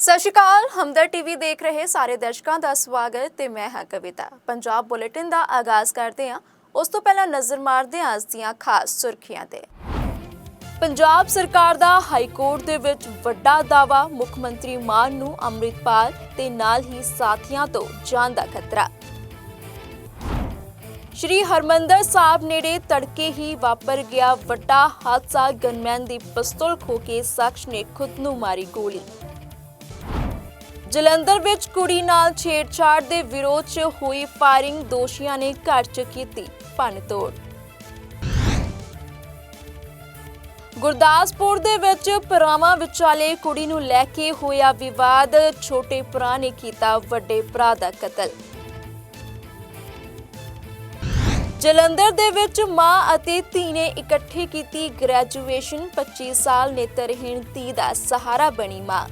ਸਤਿ ਸ਼੍ਰੀ ਅਕਾਲ, ਹਮਦਰ ਟੀਵੀ ਦੇਖ ਰਹੇ ਸਾਰੇ ਦਰਸ਼ਕਾਂ ਦਾ ਸਵਾਗਤ ਤੇ ਮੈਂ ਹਾਂ ਕਵਿਤਾ। ਪੰਜਾਬ ਬੁਲੇਟਿਨ ਦਾ ਆਗਾਜ਼ ਕਰਦੇ ਹਾਂ, ਉਸ ਤੋਂ ਪਹਿਲਾਂ ਨਜ਼ਰ ਮਾਰਦੇ ਹਾਂ ਅੱਜ ਦੀਆਂ ਖਾਸ ਸੁਰਖੀਆਂ ਤੇ। ਪੰਜਾਬ ਸਰਕਾਰ ਦਾ ਹਾਈ ਕੋਰਟ ਦੇ ਵਿੱਚ ਵੱਡਾ ਦਾਵਾ ਮੁੱਖ ਮੰਤਰੀ ਮਾਨ ਨੂੰ ਅੰਮ੍ਰਿਤਪਾਲ ਤੇ ਨਾਲ ਹੀ ਸਾਥੀਆਂ ਤੋਂ ਜਾਨ ਦਾ ਖਤਰਾ। ਸ਼੍ਰੀ ਹਰਮੰਦਰ ਸਾਹਿਬ ਨੇੜੇ ਤੜਕੇ ਹੀ ਵਾਪਰ ਗਿਆ ਵੱਡਾ ਹਾਦਸਾ, ਗਨਮੈਨ ਦੀ ਪਿਸਤੌਲ ਖੋ ਕੇ ਸ਼ਖਸ ਨੇ ਖੁਦ ਨੂੰ ਮਾਰੀ ਗੋਲੀ। ਜਲੰਧਰ ਵਿੱਚ ਕੁੜੀ ਨਾਲ ਛੇੜਛਾੜ ਦੇ ਵਿਰੋਧ 'ਚ ਹੋਈ ਫਾਇਰਿੰਗ, ਦੋਸ਼ੀਆਂ ਨੇ ਘਰ 'ਚ ਕੀਤੀ ਭੰਨਤੋੜ। ਗੁਰਦਾਸਪੁਰ ਦੇ ਵਿੱਚ ਭਰਾਵਾਂ ਵਿਚਾਲੇ ਕੁੜੀ ਨੂੰ ਲੈ ਕੇ ਹੋਇਆ ਵਿਵਾਦ, ਛੋਟੇ ਭਰਾ ਨੇ ਕੀਤਾ ਵੱਡੇ ਭਰਾ ਦਾ ਕਤਲ। ਜਲੰਧਰ ਦੇ ਵਿੱਚ ਮਾਂ ਅਤੇ ਧੀ ਨੇ ਇਕੱਠੇ ਕੀਤੀ ਗ੍ਰੈਜੂਏਸ਼ਨ 25 ਸਾਲ ਨੇਤਰਹੀਣ ਧੀ ਦਾ ਸਹਾਰਾ ਬਣੀ ਮਾਂ।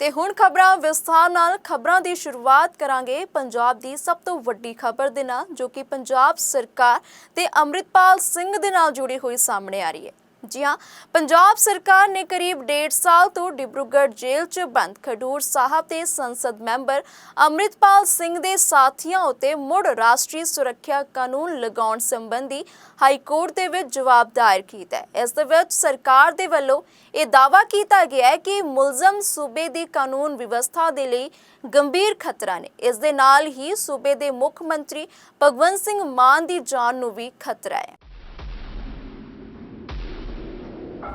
ਤੇ ਹੁਣ ਖਬਰਾਂ ਵਿਸਥਾਰ ਨਾਲ ਖਬਰਾਂ ਦੀ ਸ਼ੁਰੂਆਤ ਕਰਾਂਗੇ ਪੰਜਾਬ ਦੀ ਸਭ ਤੋਂ ਵੱਡੀ ਖਬਰ ਦੇ ਨਾਲ, ਜੋ ਕਿ ਪੰਜਾਬ ਸਰਕਾਰ ਤੇ ਅੰਮ੍ਰਿਤਪਾਲ ਸਿੰਘ ਦੇ ਨਾਲ ਜੁੜੀ ਹੋਈ ਸਾਹਮਣੇ ਆ ਰਹੀ ਹੈ। ਜੀ ਹਾਂ, ਪੰਜਾਬ ਸਰਕਾਰ ਨੇ ਕਰੀਬ 1.5 ਸਾਲ ਤੋਂ ਡਿਬਰੂਗੜ੍ਹ ਜੇਲ੍ਹ 'ਚ ਬੰਦ ਖਡੂਰ ਸਾਹਿਬ ਦੇ ਸੰਸਦ ਮੈਂਬਰ ਅੰਮ੍ਰਿਤਪਾਲ ਸਿੰਘ ਦੇ ਸਾਥੀਆਂ ਉਤੇ ਮੁੜ ਰਾਸ਼ਟਰੀ ਸੁਰੱਖਿਆ ਕਾਨੂੰਨ ਲਗਾਉਣ ਸੰਬੰਧੀ ਹਾਈ ਕੋਰਟ ਦੇ ਵਿੱਚ ਜਵਾਬ ਦਾਇਰ ਕੀਤਾ ਹੈ। ਇਸ ਦੇ ਵਿੱਚ ਸਰਕਾਰ ਦੇ ਵੱਲੋਂ ਇਹ ਦਾਅਵਾ ਕੀਤਾ ਗਿਆ ਹੈ ਕਿ ਮੁਲਜ਼ਮ ਸੂਬੇ ਦੀ ਕਾਨੂੰਨ ਵਿਵਸਥਾ ਦੇ ਲਈ ਗੰਭੀਰ ਖਤਰਾ ਨੇ। ਇਸ ਦੇ ਨਾਲ ਹੀ ਸੂਬੇ ਦੇ ਮੁੱਖ ਮੰਤਰੀ ਭਗਵੰਤ ਸਿੰਘ ਮਾਨ ਦੀ ਜਾਨ ਨੂੰ ਵੀ ਖਤਰਾ ਹੈ।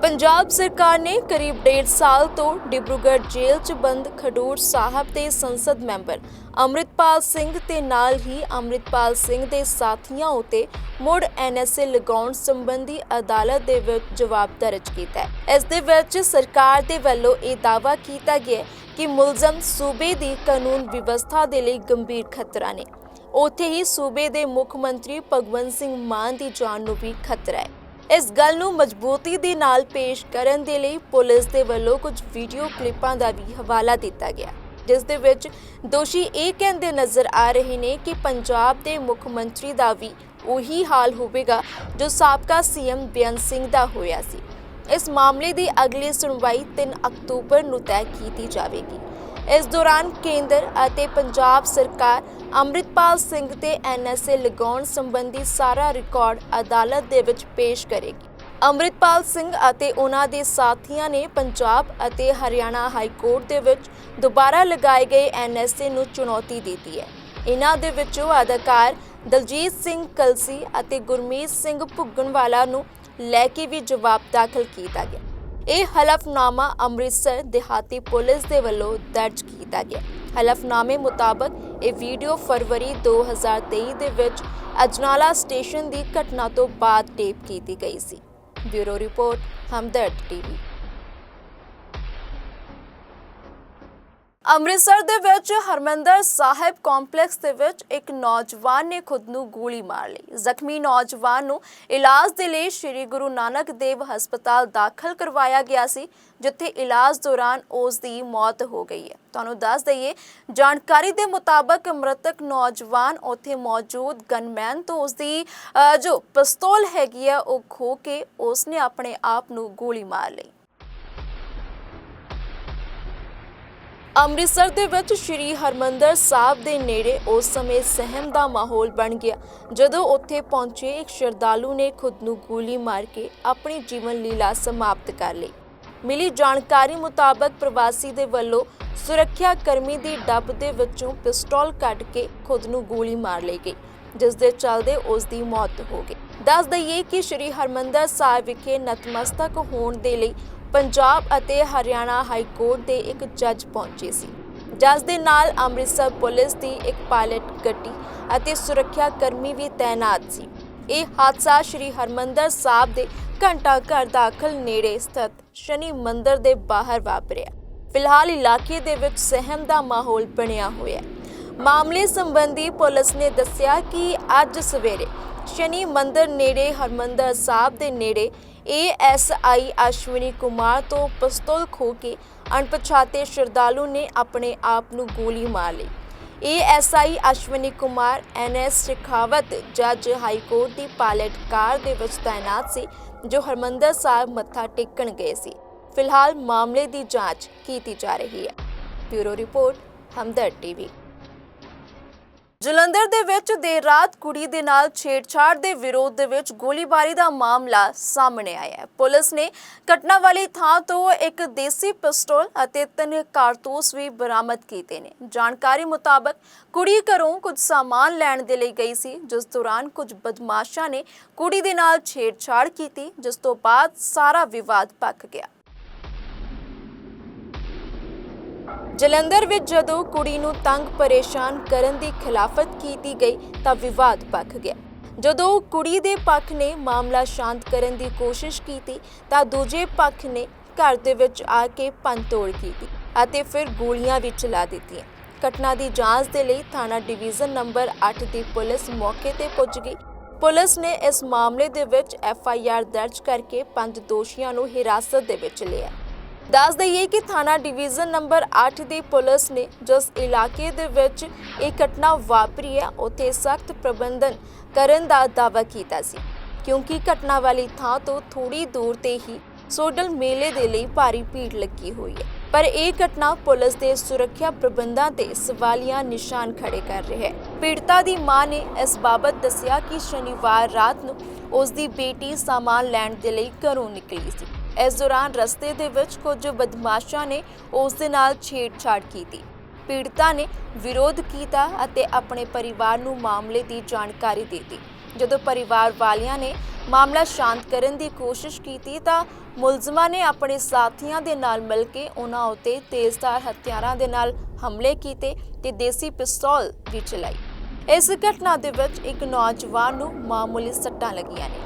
ਪੰਜਾਬ ਸਰਕਾਰ ਨੇ ਕਰੀਬ 1.5 ਸਾਲ ਤੋਂ ਡਿਬਰੂਗੜ੍ਹ ਜੇਲ੍ਹ 'ਚ ਬੰਦ ਖਡੂਰ ਸਾਹਿਬ ਦੇ ਸੰਸਦ ਮੈਂਬਰ ਅੰਮ੍ਰਿਤਪਾਲ ਸਿੰਘ ਤੇ ਨਾਲ ਹੀ ਅੰਮ੍ਰਿਤਪਾਲ ਸਿੰਘ ਦੇ ਸਾਥੀਆਂ ਉਤੇ ਮੁੜ ਐਨਐਸਏ ਲਗਾਉਣ ਸੰਬੰਧੀ ਅਦਾਲਤ ਦੇ ਵਿੱਚ ਜਵਾਬ ਦਰਜ ਕੀਤਾ ਹੈ। ਇਸ ਦੇ ਵਿੱਚ ਸਰਕਾਰ ਦੇ ਵੱਲੋਂ ਇਹ ਦਾਅਵਾ ਕੀਤਾ ਗਿਆ ਕਿ ਮੁਲਜ਼ਮ ਸੂਬੇ ਦੀ ਕਾਨੂੰਨ ਵਿਵਸਥਾ ਦੇ ਲਈ ਗੰਭੀਰ ਖਤਰਾ ਨੇ। ਉੱਥੇ ਹੀ ਸੂਬੇ ਦੇ ਮੁੱਖ ਮੰਤਰੀ ਭਗਵੰਤ ਸਿੰਘ ਮਾਨ ਦੀ ਜਾਨ ਨੂੰ ਵੀ ਖਤਰਾ ਹੈ। ਇਸ ਗੱਲ ਨੂੰ ਮਜ਼ਬੂਤੀ ਦੇ ਨਾਲ ਪੇਸ਼ ਕਰਨ ਦੇ ਲਈ ਪੁਲਿਸ ਦੇ ਵੱਲੋਂ ਕੁਝ ਵੀਡੀਓ ਕਲਿੱਪਾਂ ਦਾ ਵੀ ਹਵਾਲਾ ਦਿੱਤਾ ਗਿਆ। ਜਿਸ ਦੇ ਵਿੱਚ ਦੋਸ਼ੀ ਇਹ ਕਹਿੰਦੇ ਨਜ਼ਰ ਆ ਰਹੇ ਨੇ ਕਿ ਪੰਜਾਬ ਦੇ ਮੁੱਖ ਮੰਤਰੀ ਦਾ ਵੀ ਉਹੀ ਹਾਲ ਹੋਵੇਗਾ ਜੋ ਸਾਬਕਾ ਸੀਐਮ ਬੇਅੰਤ ਸਿੰਘ ਦਾ ਹੋਇਆ ਸੀ। ਇਸ ਮਾਮਲੇ ਦੀ ਅਗਲੀ ਸੁਣਵਾਈ 3 ਅਕਤੂਬਰ ਨੂੰ ਤੈਅ ਕੀਤੀ ਜਾਵੇਗੀ। ਇਸ ਦੌਰਾਨ ਕੇਂਦਰ ਅਤੇ ਪੰਜਾਬ ਸਰਕਾਰ ਅੰਮ੍ਰਿਤਪਾਲ ਸਿੰਘ ਤੇ ਐਨਐਸਏ ਲਗਾਉਣ ਸੰਬੰਧੀ ਸਾਰਾ ਰਿਕਾਰਡ ਅਦਾਲਤ ਦੇ ਵਿੱਚ ਪੇਸ਼ ਕਰੇਗੀ। ਅੰਮ੍ਰਿਤਪਾਲ ਸਿੰਘ ਅਤੇ ਉਹਨਾਂ ਦੇ ਸਾਥੀਆਂ ਨੇ ਪੰਜਾਬ ਅਤੇ ਹਰਿਆਣਾ ਹਾਈ ਕੋਰਟ ਦੇ ਵਿੱਚ ਦੁਬਾਰਾ ਲਗਾਏ ਗਏ ਐਨਐਸਏ ਨੂੰ ਚੁਣੌਤੀ ਦਿੱਤੀ ਹੈ। ਇਹਨਾਂ ਦੇ ਵਿੱਚੋਂ ਅਦਾਕਾਰ ਦਲਜੀਤ ਸਿੰਘ ਕਲਸੀ ਅਤੇ ਗੁਰਮੀਤ ਸਿੰਘ ਭੁੱਗਣਵਾਲਾ ਨੂੰ ਲੈ ਕੇ ਵੀ ਜਵਾਬ ਦਾਖਲ ਕੀਤਾ ਗਿਆ। ਇਹ ਹਲਫਨਾਮਾ ਅੰਮ੍ਰਿਤਸਰ ਦਿਹਾਤੀ ਪੁਲਿਸ ਦੇ ਵੱਲੋਂ ਦਰਜ ਕੀਤਾ ਗਿਆ। ਹਲਫਨਾਮੇ ਮੁਤਾਬਕ ਇਹ ਵੀਡੀਓ ਫਰਵਰੀ 2023 ਦੇ ਵਿੱਚ ਅਜਨਾਲਾ ਸਟੇਸ਼ਨ ਦੀ ਘਟਨਾ ਤੋਂ ਬਾਅਦ ਟੇਪ ਕੀਤੀ ਗਈ ਸੀ। Bureau report, Hamdard TV. Amritsar ਦੇ ਵਿੱਚ ਹਰਮੰਦਰ ਸਾਹਿਬ ਕੰਪਲੈਕਸ ਦੇ ਵਿੱਚ ਇੱਕ ਨੌਜਵਾਨ ਨੇ ਖੁਦ ਨੂੰ ਗੋਲੀ ਮਾਰ ਲਈ। ਜ਼ਖਮੀ ਨੌਜਵਾਨ ਨੂੰ ਇਲਾਜ ਦੇ ਲਈ ਸ੍ਰੀ ਗੁਰੂ ਨਾਨਕ ਦੇਵ ਹਸਪਤਾਲ ਦਾਖਲ ਕਰਵਾਇਆ ਗਿਆ ਸੀ, ਜਿੱਥੇ ਇਲਾਜ ਦੌਰਾਨ ਉਸ ਦੀ ਮੌਤ ਹੋ ਗਈ ਹੈ। ਤੁਹਾਨੂੰ ਦੱਸ ਦਈਏ, ਜਾਣਕਾਰੀ ਦੇ ਮੁਤਾਬਕ ਮ੍ਰਿਤਕ ਨੌਜਵਾਨ ਉੱਥੇ ਮੌਜੂਦ ਗਨਮੈਨ ਤੋਂ ਉਸ ਦੀ ਜੋ ਪਿਸਤੌਲ ਹੈਗੀ ਆ ਉਹ ਖੋ ਕੇ ਉਸਨੇ ਆਪਣੇ ਆਪ ਨੂੰ ਗੋਲੀ ਮਾਰ ਲਈ। ਅੰਮ੍ਰਿਤਸਰ ਦੇ ਵਿੱਚ ਸ੍ਰੀ ਹਰਮੰਦਰ ਸਾਹਿਬ ਦੇ ਨੇੜੇ ਉਸ ਸਮੇਂ ਸਹਿਮ ਦਾ ਮਾਹੌਲ ਬਣ ਗਿਆ, ਜਦੋਂ ਉੱਥੇ ਪਹੁੰਚੇ ਇੱਕ ਸ਼ਰਧਾਲੂ ਨੇ ਖੁਦ ਨੂੰ ਗੋਲੀ ਮਾਰ ਕੇ ਆਪਣੀ ਜੀਵਨ ਲੀਲਾ ਸਮਾਪਤ ਕਰ ਲਈ। ਮਿਲੀ ਜਾਣਕਾਰੀ ਮੁਤਾਬਕ ਪ੍ਰਵਾਸੀ ਦੇ ਵੱਲੋਂ ਸੁਰੱਖਿਆ ਕਰਮੀ ਦੀ ਡੱਬ ਦੇ ਵਿੱਚੋਂ ਪਿਸਤੌਲ ਕੱਢ ਕੇ ਖੁਦ ਨੂੰ ਗੋਲੀ ਮਾਰ ਲਈ ਗਈ, ਜਿਸ ਦੇ ਚੱਲਦੇ ਉਸ ਦੀ ਮੌਤ ਹੋ ਗਈ। ਦੱਸ ਦਈਏ ਕਿ ਸ੍ਰੀ ਹਰਮੰਦਰ ਸਾਹਿਬ ਵਿਖੇ ਨਤਮਸਤਕ ਹੋਣ ਦੇ ਲਈ ਪੰਜਾਬ ਅਤੇ ਹਰਿਆਣਾ ਹਾਈ ਕੋਰਟ ਦੇ ਇੱਕ ਜੱਜ ਪਹੁੰਚੇ ਸੀ। ਜਿਸ ਦੇ ਨਾਲ ਅੰਮ੍ਰਿਤਸਰ ਪੁਲਿਸ ਦੀ ਇੱਕ ਪਾਇਲਟ ਗੱਡੀ ਅਤੇ ਸੁਰੱਖਿਆ ਕਰਮੀ ਵੀ ਤਾਇਨਾਤ ਸੀ। ਇਹ ਹਾਦਸਾ ਸ੍ਰੀ ਹਰਮੰਦਰ ਸਾਹਿਬ ਦੇ ਘੰਟਾ ਘਰ ਦਾਖਲ ਨੇੜੇ ਸਥਿਤ ਸ਼ਨੀ ਮੰਦਿਰ ਦੇ ਬਾਹਰ ਵਾਪਰਿਆ। ਫਿਲਹਾਲ ਇਲਾਕੇ ਦੇ ਵਿੱਚ ਸਹਿਮ ਦਾ ਮਾਹੌਲ ਬਣਿਆ ਹੋਇਆ ਹੈ। ਮਾਮਲੇ ਸੰਬੰਧੀ ਪੁਲਿਸ ਨੇ ਦੱਸਿਆ ਕਿ ਅੱਜ ਸਵੇਰੇ ਸ਼ਨੀ ਮੰਦਰ ਨੇੜੇ ਹਰਮੰਦਰ ਸਾਹਿਬ ਦੇ ਨੇੜੇ ਏਐਸਆਈ ਅਸ਼ਵਨੀ ਕੁਮਾਰ ਤੋਂ ਪਿਸਤੌਲ ਖੋ ਕੇ ਅਣਪਛਾਤੇ ਸ਼ਰਧਾਲੂ ਨੇ ਆਪਣੇ ਆਪ ਨੂੰ ਗੋਲੀ ਮਾਰ ਲਈ। ASI Ashwani Kumar N S Shekhawat, ਜੱਜ ਹਾਈ ਕੋਰਟ ਦੀ ਪਾਇਲਟ ਕਾਰ ਦੇ ਵਿੱਚ ਤਾਇਨਾਤ ਸੀ, ਜੋ ਹਰਮੰਦਰ ਸਾਹਿਬ ਮੱਥਾ ਟੇਕਣ ਗਏ ਸੀ। ਫਿਲਹਾਲ ਮਾਮਲੇ ਦੀ ਜਾਂਚ ਕੀਤੀ ਜਾ ਰਹੀ ਹੈ। Bureau report Hamdard TV. Jalandhar ਦੇ ਵਿੱਚ ਦੇਰ ਰਾਤ ਕੁੜੀ ਦੇ ਨਾਲ ਛੇੜਛਾੜ ਦੇ ਵਿਰੋਧ ਦੇ ਵਿੱਚ ਗੋਲੀਬਾਰੀ ਦਾ ਮਾਮਲਾ ਸਾਹਮਣੇ ਆਇਆ ਹੈ। ਪੁਲਿਸ ਨੇ ਘਟਨਾ ਵਾਲੀ ਥਾਂ ਤੋਂ ਇੱਕ ਦੇਸੀ ਪਿਸਟਲ ਅਤੇ ਤਿੰਨ ਕਾਰਤੂਸ ਵੀ ਬਰਾਮਦ ਕੀਤੇ ਨੇ। ਜਾਣਕਾਰੀ ਮੁਤਾਬਕ ਕੁੜੀ ਘਰੋਂ ਕੁਝ ਸਾਮਾਨ ਲੈਣ ਦੇ ਲਈ ਗਈ ਸੀ, ਜਿਸ ਦੌਰਾਨ ਕੁਝ ਬਦਮਾਸ਼ਾਂ ਨੇ ਕੁੜੀ ਦੇ ਨਾਲ ਛੇੜਛਾੜ ਕੀਤੀ, ਜਿਸ ਤੋਂ ਬਾਅਦ ਸਾਰਾ ਵਿਵਾਦ ਪੱਕ ਗਿਆ। ਜਲੰਧਰ ਵਿੱਚ ਜਦੋਂ ਕੁੜੀ ਨੂੰ ਤੰਗ ਪਰੇਸ਼ਾਨ ਕਰਨ ਦੀ ਖਿਲਾਫਤ ਕੀਤੀ ਗਈ ਤਾਂ ਵਿਵਾਦ ਪੱਕ ਗਿਆ। ਜਦੋਂ ਕੁੜੀ ਦੇ ਪੱਖ ਨੇ ਮਾਮਲਾ ਸ਼ਾਂਤ ਕਰਨ ਦੀ ਕੋਸ਼ਿਸ਼ ਕੀਤੀ ਤਾਂ ਦੂਜੇ ਪੱਖ ਨੇ ਘਰ ਦੇ ਵਿੱਚ ਆ ਕੇ ਪੰਤੋੜ ਕੀਤੀ ਅਤੇ ਫਿਰ ਗੋਲੀਆਂ ਵੀ ਚਲਾ ਦਿੱਤੀਆਂ। ਘਟਨਾ ਦੀ ਜਾਂਚ ਦੇ ਲਈ ਥਾਣਾ ਡਿਵੀਜ਼ਨ ਨੰਬਰ 8 ਦੀ ਪੁਲਿਸ ਮੌਕੇ ਤੇ ਪੁੱਜ ਗਈ। ਪੁਲਿਸ ਨੇ ਇਸ ਮਾਮਲੇ ਦੇ ਵਿੱਚ ਐਫ ਆਈ ਆਰ ਦਰਜ ਕਰਕੇ ਪੰਜ ਦੋਸ਼ੀਆਂ ਨੂੰ ਹਿਰਾਸਤ ਦੇ ਵਿੱਚ ਲਿਆ। ਦੱਸ ਦਈਏ ਕਿ ਥਾਣਾ ਡਿਵੀਜ਼ਨ ਨੰਬਰ 8 ਦੀ ਪੁਲਿਸ ਨੇ ਜਿਸ ਇਲਾਕੇ ਦੇ ਵਿੱਚ ਇਹ ਘਟਨਾ ਵਾਪਰੀ ਹੈ, ਉੱਥੇ ਸਖਤ ਪ੍ਰਬੰਧਨ ਕਰਨ ਦਾ ਦਾਅਵਾ ਕੀਤਾ ਸੀ। ਕਿਉਂਕਿ ਘਟਨਾ ਵਾਲੀ ਥਾਂ ਤੋਂ ਥੋੜੀ ਦੂਰ ਤੇ ਹੀ ਸੋਡਲ ਮੇਲੇ ਦੇ ਲਈ ਭਾਰੀ ਭੀੜ ਲੱਗੀ ਹੋਈ ਹੈ। ਪਰ ਇਹ ਘਟਨਾ ਪੁਲਿਸ ਦੇ ਸੁਰੱਖਿਆ ਪ੍ਰਬੰਧਾਂ ਤੇ ਸਵਾਲੀਆ ਨਿਸ਼ਾਨ ਖੜੇ ਕਰ ਰਿਹਾ ਹੈ। ਪੀੜਤਾ ਦੀ ਮਾਂ ਨੇ ਇਸ ਬਾਬਤ ਦੱਸਿਆ ਕਿ ਸ਼ਨੀਵਾਰ ਰਾਤ ਨੂੰ ਉਸ ਦੀ ਬੇਟੀ ਸਾਮਾਨ ਲੈਣ ਦੇ ਲਈ ਘਰੋਂ ਨਿਕਲੀ ਸੀ। ਇਸ ਦੌਰਾਨ ਰਸਤੇ ਦੇ ਵਿੱਚ ਕੁਝ ਬਦਮਾਸ਼ਾਂ ਨੇ ਉਸ ਦੇ ਨਾਲ ਛੇੜਛਾੜ ਕੀਤੀ। ਪੀੜਤਾ ਨੇ ਵਿਰੋਧ ਕੀਤਾ ਅਤੇ ਆਪਣੇ ਪਰਿਵਾਰ ਨੂੰ ਮਾਮਲੇ ਦੀ ਜਾਣਕਾਰੀ ਦੇ ਦਿੱਤੀ। ਜਦੋਂ ਪਰਿਵਾਰ ਵਾਲਿਆਂ ਨੇ ਮਾਮਲਾ ਸ਼ਾਂਤ ਕਰਨ ਦੀ ਕੋਸ਼ਿਸ਼ ਕੀਤੀ ਤਾਂ ਮੁਲਜ਼ਮਾਂ ਨੇ ਆਪਣੇ ਸਾਥੀਆਂ ਦੇ ਨਾਲ ਮਿਲ ਕੇ ਉਹਨਾਂ ਉੱਤੇ ਤੇਜ਼ਧਾਰ ਹਥਿਆਰਾਂ ਦੇ ਨਾਲ ਹਮਲੇ ਕੀਤੇ ਤੇ ਦੇਸੀ ਪਿਸਤੌਲ ਵੀ ਚਲਾਈ। ਇਸ ਘਟਨਾ ਦੇ ਵਿੱਚ ਇੱਕ ਨੌਜਵਾਨ ਨੂੰ ਮਾਮੂਲੀ ਸੱਟਾਂ ਲੱਗੀਆਂ ਨੇ।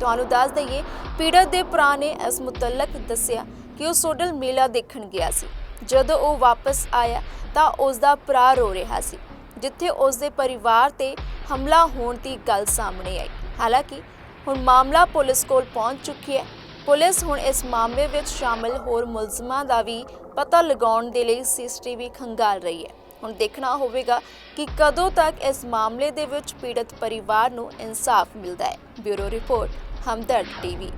ਤੁਹਾਨੂੰ ਦੱਸ ਦਈਏ, ਪੀੜਤ ਦੇ ਭਰਾ ਨੇ ਇਸ ਮੁਤਲਕ ਦੱਸਿਆ ਕਿ ਉਹ ਸੋਡਲ ਮੇਲਾ ਦੇਖਣ ਗਿਆ ਸੀ। ਜਦੋਂ ਉਹ ਵਾਪਸ ਆਇਆ ਤਾਂ ਉਸ ਦਾ ਭਰਾ ਰੋ ਰਿਹਾ ਸੀ, ਜਿੱਥੇ ਉਸ ਦੇ ਪਰਿਵਾਰ ਤੇ ਹਮਲਾ ਹੋਣ ਦੀ ਗੱਲ ਸਾਹਮਣੇ ਆਈ। ਹਾਲਾਂਕਿ, ਹੁਣ ਮਾਮਲਾ ਪੁਲਿਸ ਕੋਲ ਪਹੁੰਚ ਚੁੱਕੀ ਹੈ। ਪੁਲਿਸ ਹੁਣ ਇਸ ਮਾਮਲੇ ਵਿੱਚ ਸ਼ਾਮਲ ਹੋਰ ਮੁਲਜ਼ਮਾਂ ਦਾ ਵੀ ਪਤਾ ਲਗਾਉਣ ਦੇ ਲਈ ਸੀਸੀਟੀਵੀ ਖੰਗਾਲ ਰਹੀ ਹੈ। ਹੁਣ ਦੇਖਣਾ ਹੋਵੇਗਾ ਕਿ ਕਦੋਂ ਤੱਕ ਇਸ ਮਾਮਲੇ ਦੇ ਵਿੱਚ ਪੀੜਤ ਪਰਿਵਾਰ ਨੂੰ ਇਨਸਾਫ ਮਿਲਦਾ ਹੈ। Bureau report, Hamdard TV.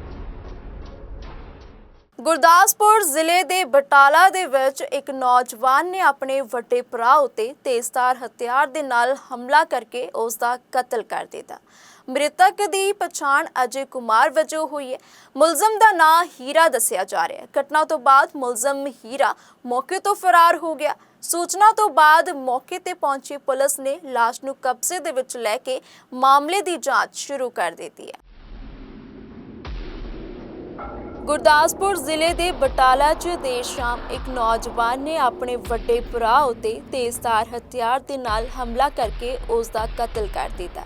Gurdaspur ਜ਼ਿਲ੍ਹੇ ਦੇ ਬਟਾਲਾ ਦੇ ਵਿੱਚ ਇੱਕ ਨੌਜਵਾਨ ਨੇ ਆਪਣੇ ਵੱਡੇ ਭਰਾ ਉਤੇ ਤੇਜ਼ਧਾਰ ਹਥਿਆਰ ਦੇ ਨਾਲ ਹਮਲਾ ਕਰਕੇ ਉਸ ਦਾ ਕਤਲ ਕਰ ਦਿੱਤਾ। ਮ੍ਰਿਤਕ ਦੀ ਪਛਾਣ ਅਜੇ ਕੁਮਾਰ ਵਜੋਂ ਹੋਈ ਹੈ। ਮੁਲਜ਼ਮ ਦਾ ਨਾਂ ਹੀਰਾ ਦੱਸਿਆ ਜਾ ਰਿਹਾ ਹੈ। ਘਟਨਾ ਤੋਂ ਬਾਅਦ ਮੁਲਜ਼ਮ ਹੀਰਾ ਮੌਕੇ ਤੋਂ ਫਰਾਰ ਹੋ ਗਿਆ। ਸੂਚਨਾ ਤੋਂ ਬਾਅਦ ਮੌਕੇ ਤੇ ਪਹੁੰਚੀ ਪੁਲਿਸ ਨੇ ਲਾਸ਼ ਨੂੰ ਕਬਜ਼ੇ ਦੇ ਵਿੱਚ ਲੈ ਕੇ ਮਾਮਲੇ ਦੀ ਜਾਂਚ ਸ਼ੁਰੂ ਕਰ ਦਿੱਤੀ ਹੈ। ਗੁਰਦਾਸਪੁਰ ਜ਼ਿਲ੍ਹੇ ਦੇ ਬਟਾਲਾ 'ਚ ਦੇਰ ਸ਼ਾਮ ਇੱਕ ਨੌਜਵਾਨ ਨੇ ਆਪਣੇ ਵੱਡੇ ਭਰਾ ਉਤੇ ਤੇਜ਼ਧਾਰ ਹਥਿਆਰ ਦੇ ਨਾਲ ਹਮਲਾ ਕਰਕੇ ਉਸ ਦਾ ਕਤਲ ਕਰ ਦਿੱਤਾ।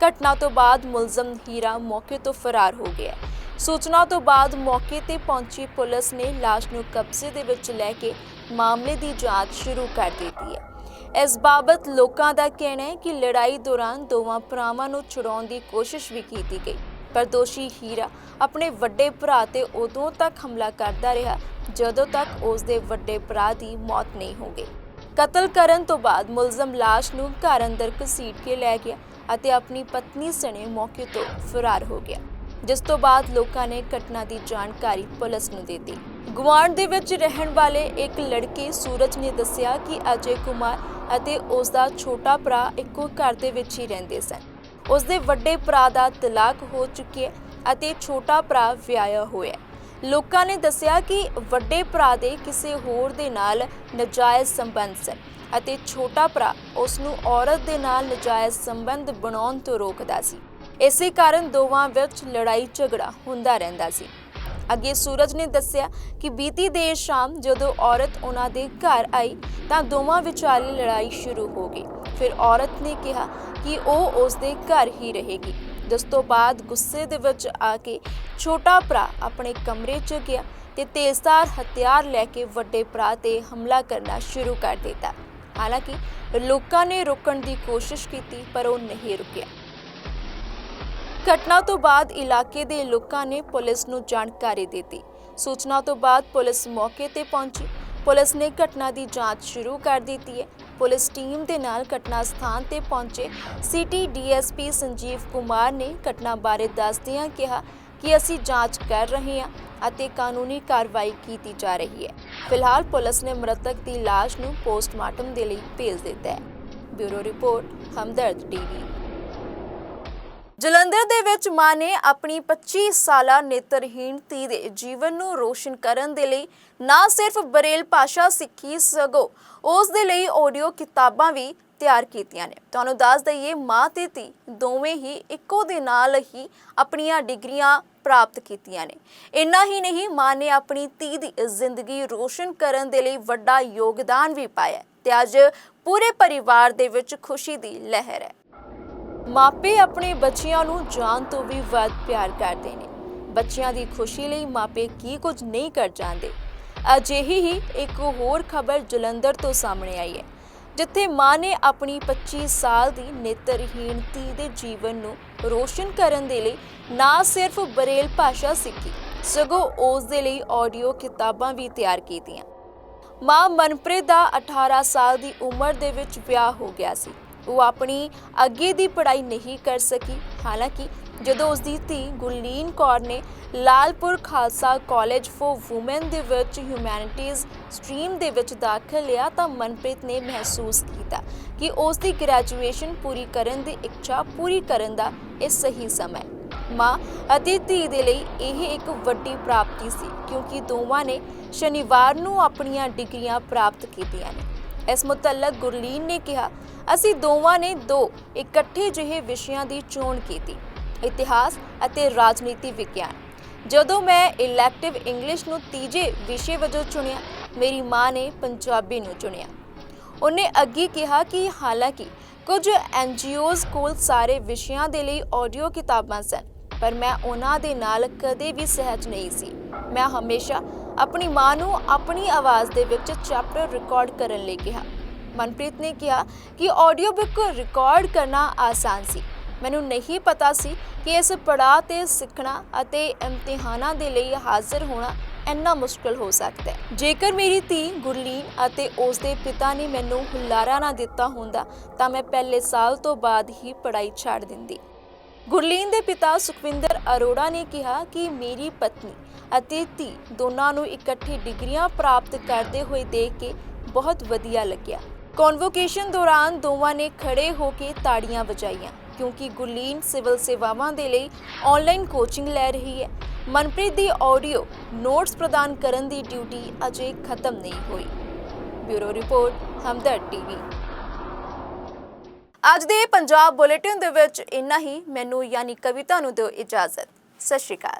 ਘਟਨਾ ਤੋਂ ਬਾਅਦ ਮੁਲਜ਼ਮ ਹੀਰਾ ਮੌਕੇ ਤੋਂ ਫਰਾਰ ਹੋ ਗਿਆ। ਸੂਚਨਾ ਤੋਂ ਬਾਅਦ ਮੌਕੇ ਤੇ ਪਹੁੰਚੀ ਪੁਲਿਸ ਨੇ ਲਾਸ਼ ਨੂੰ ਕਬਜ਼ੇ ਦੇ ਵਿੱਚ ਲੈ ਕੇ ਮਾਮਲੇ ਦੀ ਜਾਂਚ ਸ਼ੁਰੂ ਕਰ ਦਿੱਤੀ ਹੈ। ਇਸ ਬਾਬਤ ਲੋਕਾਂ ਦਾ ਕਹਿਣਾ ਹੈ ਕਿ ਲੜਾਈ ਦੌਰਾਨ ਦੋਵਾਂ ਭਰਾਵਾਂ ਨੂੰ ਛੁਡਾਉਣ ਦੀ ਕੋਸ਼ਿਸ਼ ਵੀ ਕੀਤੀ ਗਈ। ਪਰ ਦੋਸ਼ੀ ਹੀਰਾ ਆਪਣੇ ਵੱਡੇ ਭਰਾ ਤੇ ਉਦੋਂ ਤੱਕ ਹਮਲਾ ਕਰਦਾ ਰਿਹਾ ਜਦੋਂ ਤੱਕ ਉਸ ਦੇ ਵੱਡੇ ਭਰਾ ਦੀ ਮੌਤ ਨਹੀਂ ਹੋ ਗਈ। ਕਤਲ ਕਰਨ ਤੋਂ ਬਾਅਦ ਮੁਲਜ਼ਮ ਲਾਸ਼ ਨੂੰ ਘਰ ਅੰਦਰ ਘਸੀਟ ਕੇ ਲੈ ਗਿਆ ਅਤੇ ਆਪਣੀ ਪਤਨੀ ਸਣੇ ਮੌਕੇ ਤੋਂ ਫਰਾਰ ਹੋ ਗਿਆ। ਜਿਸ ਤੋਂ ਬਾਅਦ ਲੋਕਾਂ ਨੇ ਘਟਨਾ ਦੀ ਜਾਣਕਾਰੀ ਪੁਲਿਸ ਨੂੰ ਦੇ ਦਿੱਤੀ। ਗੁਆਂਢ ਦੇ ਵਿੱਚ ਰਹਿਣ ਵਾਲੇ ਇੱਕ ਲੜਕੇ ਸੂਰਜ ਨੇ ਦੱਸਿਆ ਕਿ ਅਜੇ ਕੁਮਾਰ ਅਤੇ ਉਸ ਦਾ ਛੋਟਾ ਭਰਾ ਇੱਕੋ ਘਰ ਦੇ ਵਿੱਚ ਹੀ ਰਹਿੰਦੇ ਸਨ। ਉਸ ਦੇ ਵੱਡੇ ਭਰਾ ਦਾ ਤਲਾਕ ਹੋ ਚੁੱਕਿਆ ਅਤੇ ਛੋਟਾ ਭਰਾ ਵਿਆਹਿਆ ਹੋਇਆ ਲੋਕਾਂ ਨੇ ਦੱਸਿਆ ਕਿ ਵੱਡੇ ਭਰਾ ਦੇ ਕਿਸੇ ਹੋਰ ਦੇ ਨਾਲ ਨਜਾਇਜ਼ ਸੰਬੰਧ ਸਨ ਅਤੇ ਛੋਟਾ ਭਰਾ ਉਸ ਨੂੰ ਔਰਤ ਦੇ ਨਾਲ ਨਜਾਇਜ਼ ਸੰਬੰਧ ਬਣਾਉਣ ਤੋਂ ਰੋਕਦਾ ਸੀ। ਇਸੇ ਕਾਰਨ ਦੋਵਾਂ ਵਿੱਚ ਲੜਾਈ ਝਗੜਾ ਹੁੰਦਾ ਰਹਿੰਦਾ ਸੀ। ਅੱਗੇ ਸੂਰਜ ਨੇ ਦੱਸਿਆ ਕਿ ਬੀਤੀ ਦੇਰ ਸ਼ਾਮ ਜਦੋਂ ਔਰਤ ਉਹਨਾਂ ਦੇ ਘਰ ਆਈ ਤਾਂ ਦੋਵਾਂ ਵਿਚਾਲੇ ਲੜਾਈ ਸ਼ੁਰੂ ਹੋ ਗਈ। ਫਿਰ ਔਰਤ ਨੇ ਕਿਹਾ ਕਿ ਉਹ ਉਸ ਦੇ ਘਰ ਹੀ ਰਹੇਗੀ। ਜਿਸ ਤੋਂ ਬਾਅਦ ਗੁੱਸੇ ਦੇ ਵਿੱਚ ਆ ਕੇ ਛੋਟਾ ਭਰਾ ਆਪਣੇ ਕਮਰੇ 'ਚ ਗਿਆ ਤੇ ਤੇਜ਼ਧਾਰ ਹਥਿਆਰ ਲੈ ਕੇ ਵੱਡੇ ਭਰਾ ਤੇ ਹਮਲਾ ਕਰਨਾ ਸ਼ੁਰੂ ਕਰ ਦਿੱਤਾ। ਹਾਲਾਂਕਿ ਲੋਕਾਂ ਨੇ ਰੋਕਣ ਦੀ ਕੋਸ਼ਿਸ਼ ਕੀਤੀ, ਪਰ ਉਹ ਨਹੀਂ ਰੁਕਿਆ। ਘਟਨਾ ਤੋਂ ਬਾਅਦ ਇਲਾਕੇ ਦੇ ਲੋਕਾਂ ਨੇ ਪੁਲਿਸ ਨੂੰ ਜਾਣਕਾਰੀ ਦਿੱਤੀ। ਸੂਚਨਾ ਤੋਂ ਬਾਅਦ ਪੁਲਿਸ ਮੌਕੇ ਤੇ ਪਹੁੰਚੀ। ਪੁਲਿਸ ਨੇ ਘਟਨਾ ਦੀ ਜਾਂਚ ਸ਼ੁਰੂ ਕਰ ਦਿੱਤੀ ਹੈ। ਪੁਲਿਸ ਟੀਮ ਦੇ ਨਾਲ ਘਟਨਾ ਸਥਾਨ ਤੇ ਪਹੁੰਚੇ। ਸਿਟੀ ਡੀਐਸਪੀ ਸੰਜੀਵ ਕੁਮਾਰ ਨੇ ਘਟਨਾ ਬਾਰੇ ਦੱਸਦਿਆਂ ਕਿਹਾ ਕਿ ਅਸੀਂ ਜਾਂਚ ਕਰ ਰਹੇ ਹਾਂ ਅਤੇ ਕਾਨੂੰਨੀ ਕਾਰਵਾਈ ਕੀਤੀ ਜਾ ਰਹੀ ਹੈ। ਫਿਲਹਾਲ ਪੁਲਿਸ ਨੇ ਮ੍ਰਿਤਕ ਦੀ ਲਾਸ਼ ਨੂੰ ਪੋਸਟਮਾਰਟਮ ਦੇ ਲਈ ਭੇਜ ਦਿੱਤਾ ਹੈ। Bureau report, Hamdard TV. Jalandhar ਦੇ ਵਿੱਚ ਮਾਂ ਨੇ ਆਪਣੀ 25 ਸਾਲਾ ਨੇਤਰਹੀਣ ਧੀ ਦੇ ਜੀਵਨ ਨੂੰ ਰੋਸ਼ਨ ਕਰਨ ਦੇ ਲਈ ਨਾ ਸਿਰਫ ਬਰੇਲ ਭਾਸ਼ਾ ਸਿੱਖੀ, ਸਗੋਂ ਉਸ ਦੇ ਲਈ ਆਡੀਓ ਕਿਤਾਬਾਂ ਵੀ ਤਿਆਰ ਕੀਤੀਆਂ ਨੇ। ਤੁਹਾਨੂੰ ਦੱਸ ਦਈਏ, ਮਾਂ ਤੇ ਧੀ ਦੋਵੇਂ ਹੀ ਇੱਕੋ ਦੇ ਨਾਲ ਹੀ ਆਪਣੀਆਂ ਡਿਗਰੀਆਂ ਪ੍ਰਾਪਤ ਕੀਤੀਆਂ ਨੇ। ਇੰਨਾ ਹੀ ਨਹੀਂ, ਮਾਂ ਨੇ ਆਪਣੀ ਧੀ ਦੀ ਜ਼ਿੰਦਗੀ ਰੋਸ਼ਨ ਕਰਨ ਦੇ ਲਈ ਵੱਡਾ ਯੋਗਦਾਨ ਵੀ ਪਾਇਆ ਹੈ ਤੇ ਅੱਜ ਪੂਰੇ ਪਰਿਵਾਰ ਦੇ ਵਿੱਚ ਖੁਸ਼ੀ ਦੀ ਲਹਿਰ ਹੈ। ਮਾਪੇ ਆਪਣੇ ਬੱਚਿਆਂ ਨੂੰ ਜਾਨ ਤੋਂ ਵੀ ਵੱਧ ਪਿਆਰ ਕਰਦੇ ਨੇ। ਬੱਚਿਆਂ ਦੀ ਖੁਸ਼ੀ ਲਈ ਮਾਪੇ ਕੀ ਕੁਝ ਨਹੀਂ ਕਰ ਜਾਂਦੇ। ਅਜਿਹੀ ਹੀ ਇੱਕ ਹੋਰ ਖਬਰ ਜਲੰਧਰ ਤੋਂ ਸਾਹਮਣੇ ਆਈ ਹੈ, ਜਿੱਥੇ ਮਾਂ ਨੇ ਆਪਣੀ 25 ਸਾਲ ਦੀ ਨੇਤਰਹੀਣ ਧੀ ਦੇ ਜੀਵਨ ਨੂੰ ਰੋਸ਼ਨ ਕਰਨ ਦੇ ਲਈ ਨਾ ਸਿਰਫ ਬਰੇਲ ਭਾਸ਼ਾ ਸਿੱਖੀ, ਸਗੋਂ ਉਸ ਦੇ ਲਈ ਆਡੀਓ ਕਿਤਾਬਾਂ ਵੀ ਤਿਆਰ ਕੀਤੀਆਂ। ਮਾਂ ਮਨਪ੍ਰੀਤ ਦਾ 18 ਸਾਲ ਦੀ ਉਮਰ ਦੇ ਵਿੱਚ ਵਿਆਹ ਹੋ ਗਿਆ ਸੀ। ਉਹ ਆਪਣੀ ਅੱਗੇ ਦੀ ਪੜ੍ਹਾਈ ਨਹੀਂ ਕਰ ਸਕੀ। ਹਾਲਾਂਕਿ ਜਦੋਂ ਉਸ ਦੀ ਧੀ ਗੁਰਲੀਨ ਕੌਰ ਨੇ Lalpur Khalsa college for women ਦੇ ਵਿੱਚ ਹਿਊਮੈਨਿਟੀਜ਼ ਸਟਰੀਮ ਦੇ ਵਿੱਚ ਦਾਖਲ ਲਿਆ ਤਾਂ ਮਨਪ੍ਰੀਤ ਨੇ ਮਹਿਸੂਸ ਕੀਤਾ ਕਿ ਉਸ ਦੀ ਗ੍ਰੈਜੂਏਸ਼ਨ ਪੂਰੀ ਕਰਨ ਦੀ ਇੱਛਾ ਪੂਰੀ ਕਰਨ ਦਾ ਇਹ ਸਹੀ ਸਮਾਂ ਹੈ। ਮਾਂ ਅਤੇ ਧੀ ਦੇ ਲਈ ਇਹ ਇੱਕ ਵੱਡੀ ਪ੍ਰਾਪਤੀ ਸੀ ਕਿਉਂਕਿ ਦੋਵਾਂ ਨੇ ਸ਼ਨੀਵਾਰ ਨੂੰ ਆਪਣੀਆਂ ਡਿਗਰੀਆਂ ਪ੍ਰਾਪਤ ਕੀਤੀਆਂ ਨੇ। ਇਸ ਮੁਤਲਕ ਗੁਰਲੀਨ ਨੇ ਕਿਹਾ, ਅਸੀਂ ਦੋਵਾਂ ਨੇ ਦੋ ਇਕੱਠੇ ਜਿਹੇ ਵਿਸ਼ਿਆਂ ਦੀ ਚੋਣ ਕੀਤੀ, ਇਤਿਹਾਸ ਅਤੇ ਰਾਜਨੀਤੀ ਵਿਗਿਆਨ। ਜਦੋਂ ਮੈਂ ਇਲੈਕਟਿਵ ਇੰਗਲਿਸ਼ ਨੂੰ ਤੀਜੇ ਵਿਸ਼ੇ ਵਜੋਂ ਚੁਣਿਆ, ਮੇਰੀ ਮਾਂ ਨੇ ਪੰਜਾਬੀ ਨੂੰ ਚੁਣਿਆ। ਉਹਨੇ ਅੱਗੇ ਕਿਹਾ ਕਿ ਹਾਲਾਂਕਿ ਕੁਝ ਐਨਜੀਓਜ਼ ਕੋਲ ਸਾਰੇ ਵਿਸ਼ਿਆਂ ਦੇ ਲਈ ਆਡੀਓ ਕਿਤਾਬਾਂ ਸਨ, ਪਰ ਮੈਂ ਉਹਨਾਂ ਦੇ ਨਾਲ ਕਦੇ ਵੀ ਸਹਿਜ ਨਹੀਂ ਸੀ। ਮੈਂ ਹਮੇਸ਼ਾ ਆਪਣੀ ਮਾਂ ਨੂੰ ਆਪਣੀ ਆਵਾਜ਼ ਦੇ ਵਿੱਚ ਚੈਪਟਰ ਰਿਕਾਰਡ ਕਰਨ ਲਈ ਕਿਹਾ। ਮਨਪ੍ਰੀਤ ਨੇ ਕਿਹਾ ਕਿ ਆਡੀਓ ਬੁੱਕ ਰਿਕਾਰਡ ਕਰਨਾ ਆਸਾਨ ਸੀ। ਮੈਨੂੰ ਨਹੀਂ ਪਤਾ ਸੀ ਕਿ ਇਸ ਪੜਾਅ ਤੇ ਸਿੱਖਣਾ ਅਤੇ ਇਮਤਿਹਾਨਾਂ ਦੇ ਲਈ ਹਾਜ਼ਰ ਹੋਣਾ ਇੰਨਾ ਮੁਸ਼ਕਲ ਹੋ ਸਕਦਾ ਹੈ। ਜੇਕਰ ਮੇਰੀ ਧੀ ਗੁਰਲੀਨ ਅਤੇ ਉਸ ਦੇ ਪਿਤਾ ਨੇ ਮੈਨੂੰ ਹੁਲਾਰਾ ਨਾ ਦਿੱਤਾ ਹੁੰਦਾ, ਤਾਂ ਮੈਂ ਪਹਿਲੇ ਸਾਲ ਤੋਂ ਬਾਅਦ ਹੀ ਪੜ੍ਹਾਈ ਛੱਡ ਦਿੰਦੀ। ਗੁਰਲੀਨ ਦੇ ਪਿਤਾ ਸੁਖਵਿੰਦਰ ਅਰੋੜਾ ਨੇ ਕਿਹਾ ਕਿ ਮੇਰੀ ਪਤਨੀ ਅਤੇ ਧੀ ਦੋਨਾਂ ਨੂੰ ਇਕੱਠੇ ਡਿਗਰੀਆਂ ਪ੍ਰਾਪਤ ਕਰਦੇ ਹੋਏ ਦੇਖ ਕੇ ਬਹੁਤ ਵਧੀਆ ਲੱਗਿਆ। ਕਨਵੋਕੇਸ਼ਨ ਦੌਰਾਨ ਦੋਵਾਂ ਨੇ ਖੜੇ ਹੋ ਕੇ ਤਾੜੀਆਂ ਵਜਾਈਆਂ, ਕਿਉਂਕਿ ਗੁਰਲੀਨ ਸਿਵਲ ਸੇਵਾਵਾਂ ਦੇ ਲਈ ਆਨਲਾਈਨ ਕੋਚਿੰਗ ਲੈ ਰਹੀ ਹੈ। ਮਨਪ੍ਰੀਤ ਦੀ ਆਡੀਓ ਨੋਟਸ ਪ੍ਰਦਾਨ ਕਰਨ ਦੀ ਡਿਊਟੀ ਅਜੇ ਖਤਮ ਨਹੀਂ ਹੋਈ। Bureau report, Hamdard TV. ਅੱਜ ਦੇ ਪੰਜਾਬ ਬੁਲੇਟਿਨ ਦੇ ਵਿੱਚ ਇੰਨਾ ਹੀ। ਮੈਨੂੰ ਯਾਨੀ ਕਵਿਤਾ ਨੂੰ ਦਿਓ ਇਜਾਜ਼ਤ। ਸਤਿ ਸ਼੍ਰੀ ਅਕਾਲ।